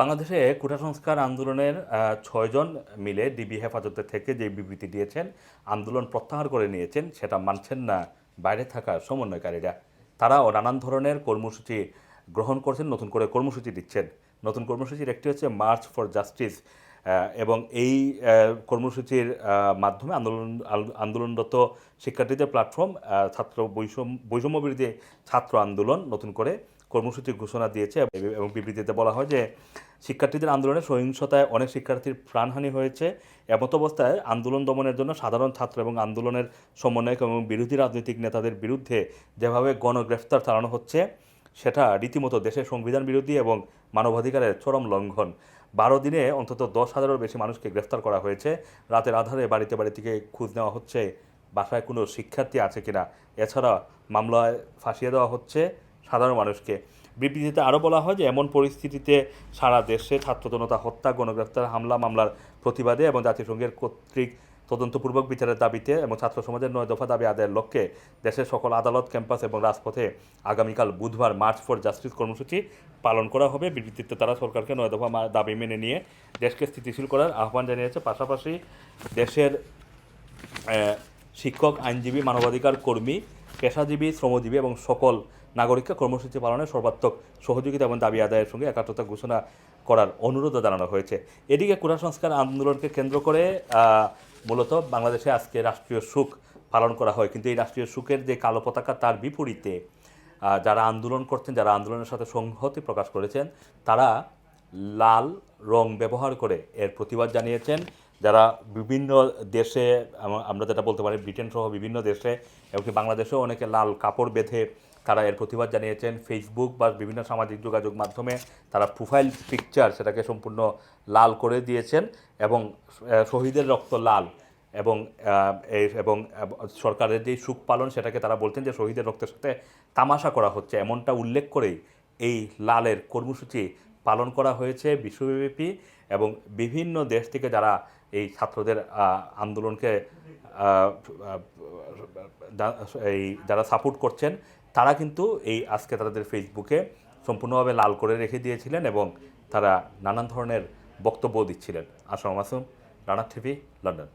বাংলাদেশে কোটা সংস্কার আন্দোলনের ছয়জন মিলে ডিবি হেফাজতে থেকে যে বিবৃতি দিয়েছেন, আন্দোলন প্রত্যাহার করে নিয়েছেন, সেটা মানছেন না বাইরে থাকা সমন্বয়কারীরা। তারাও নানান ধরনের কর্মসূচি গ্রহণ করছেন, নতুন করে কর্মসূচি দিচ্ছেন। নতুন কর্মসূচির একটি হচ্ছে মার্চ ফর জাস্টিস এবং এই কর্মসূচির মাধ্যমে আন্দোলন আন্দোলনরত শিক্ষার্থীদের প্ল্যাটফর্ম ছাত্র বৈষম্য বৈষম্য বিরোধী ছাত্র আন্দোলন নতুন করে কর্মসূচির ঘোষণা দিয়েছে এবং বিবৃতিতে বলা হয় যে শিক্ষার্থীদের আন্দোলনে সহিংসতায় অনেক শিক্ষার্থীর প্রাণহানি হয়েছে। এমত অবস্থায় আন্দোলন দমনের জন্য সাধারণ ছাত্র এবং আন্দোলনের সমন্বয়ক এবং বিরোধী রাজনৈতিক নেতাদের বিরুদ্ধে যেভাবে গণগ্রেফতার চালানো হচ্ছে, সেটা রীতিমতো দেশের সংবিধান বিরোধী এবং মানবাধিকারের চরম লঙ্ঘন। বারো দিনে অন্তত দশ হাজারেরও বেশি মানুষকে গ্রেফতার করা হয়েছে। রাতের আধারে বাড়িতে বাড়ি থেকে খোঁজ নেওয়া হচ্ছে, বাসায় কোনো শিক্ষার্থী আছে কিনা। এছাড়া মামলায় ফাঁসিয়ে দেওয়া হচ্ছে। সাধারণ মানুষকে। বিবৃতিতে আরও বলা হয় যে, এমন পরিস্থিতিতে সারা দেশে ছাত্র জনতা হত্যা, গণগ্রেফতার, হামলা, মামলার প্রতিবাদে এবং জাতিসংঘের কর্তৃক তদন্তপূর্বক বিচারের দাবিতে এবং ছাত্র সমাজের নয় দফা দাবি আদায়ের লক্ষ্যে দেশের সকল আদালত, ক্যাম্পাস এবং রাজপথে আগামীকাল বুধবার মার্চ ফর জাস্টিস কর্মসূচি পালন করা হবে। বিবৃতিতে তারা সরকারকে নয় দফা দাবি মেনে নিয়ে দেশকে স্থিতিশীল করার আহ্বান জানিয়েছে। পাশাপাশি দেশের শিক্ষক, আইনজীবী, মানবাধিকার কর্মী, পেশাজীবী, শ্রমজীবী এবং সকল নাগরিককে কর্মসূচি পালনে সর্বাত্মক সহযোগিতা এবং দাবি আদায়ের সঙ্গে একাত্মতা ঘোষণা করার অনুরোধও জানানো হয়েছে। এদিকে কোটা সংস্কার আন্দোলনকে কেন্দ্র করে মূলত বাংলাদেশে আজকে রাষ্ট্রীয় সুখ পালন করা হয়। কিন্তু এই রাষ্ট্রীয় সুখের যে কালো পতাকা, তার বিপরীতে যারা আন্দোলন করছেন, যারা আন্দোলনের সাথে সংহতি প্রকাশ করেছেন, তারা লাল রং ব্যবহার করে এর প্রতিবাদ জানিয়েছেন। যারা বিভিন্ন দেশে আমরা যেটা বলতে পারি, ব্রিটেন সহ বিভিন্ন দেশে, এমনকি বাংলাদেশেও অনেকে লাল কাপড় বেঁধে তারা এর প্রতিবাদ জানিয়েছেন। ফেসবুক বা বিভিন্ন সামাজিক যোগাযোগ মাধ্যমে তারা প্রোফাইল পিকচার সেটাকে সম্পূর্ণ লাল করে দিয়েছেন এবং শহীদের রক্ত লাল এবং এবং সরকারের যে সুখ পালন সেটাকে তারা বলছেন যে শহীদের রক্তের সাথে তামাশা করা হচ্ছে। এমনটা উল্লেখ করেই এই লালের কর্মসূচি পালন করা হয়েছে বিশ্বব্যাপী এবং বিভিন্ন দেশ থেকে যারা এই ছাত্রদের আন্দোলনকে এই যারা সাপোর্ট করছেন তারা কিন্তু এই আজকে তাদের ফেসবুকে সম্পূর্ণভাবে লাল করে রেখে দিয়েছিলেন এবং তারা নানান ধরনের বক্তব্য দিচ্ছিলেন। আসাম মাসুম রানা টিভি, লন্ডন।